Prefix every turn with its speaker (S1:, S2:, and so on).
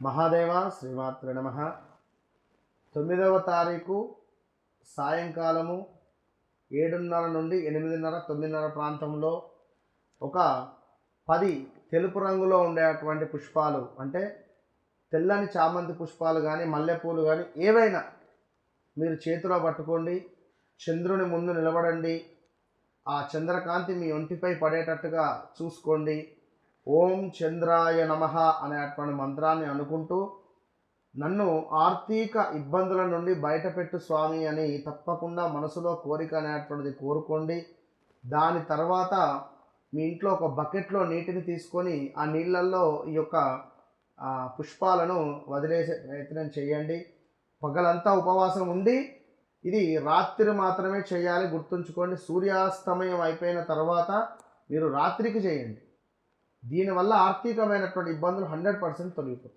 S1: మహాదేవ శ్రీమాతృ నమ. తొమ్మిదవ తారీఖు సాయంకాలము ఏడున్నర నుండి ఎనిమిదిన్నర తొమ్మిదిన్నర ప్రాంతంలో ఒక పది తెలుపు రంగులో ఉండేటువంటి పుష్పాలు అంటే తెల్లని చామంతి పుష్పాలు కానీ మల్లెపూలు కానీ ఏవైనా మీరు చేతిలో పట్టుకోండి చంద్రుని ముందు నిలబడండి ఆ చంద్రకాంతి మీ ఒంటిపై పడేటట్టుగా చూసుకోండి ఓం చంద్రాయ నమ అనేటువంటి మంత్రాన్ని అనుకుంటూ నన్ను ఆర్థిక ఇబ్బందుల నుండి బయటపెట్టు స్వామి అని తప్పకుండా మనసులో కోరిక అనేటువంటిది కోరుకోండి. దాని తర్వాత మీ ఇంట్లో ఒక బకెట్లో నీటిని తీసుకొని ఆ నీళ్ళల్లో ఈ యొక్క పుష్పాలను వదిలేసే ప్రయత్నం చేయండి. పగలంతా ఉపవాసం ఉండి ఇది రాత్రి మాత్రమే చేయాలి గుర్తుంచుకోండి. సూర్యాస్తమయం అయిపోయిన తర్వాత మీరు రాత్రికి చేయండి. దీనివల్ల ఆర్థికమైనటువంటి ఇబ్బందులు హండ్రెడ్ పర్సెంట్ తొలగిపోతాయి.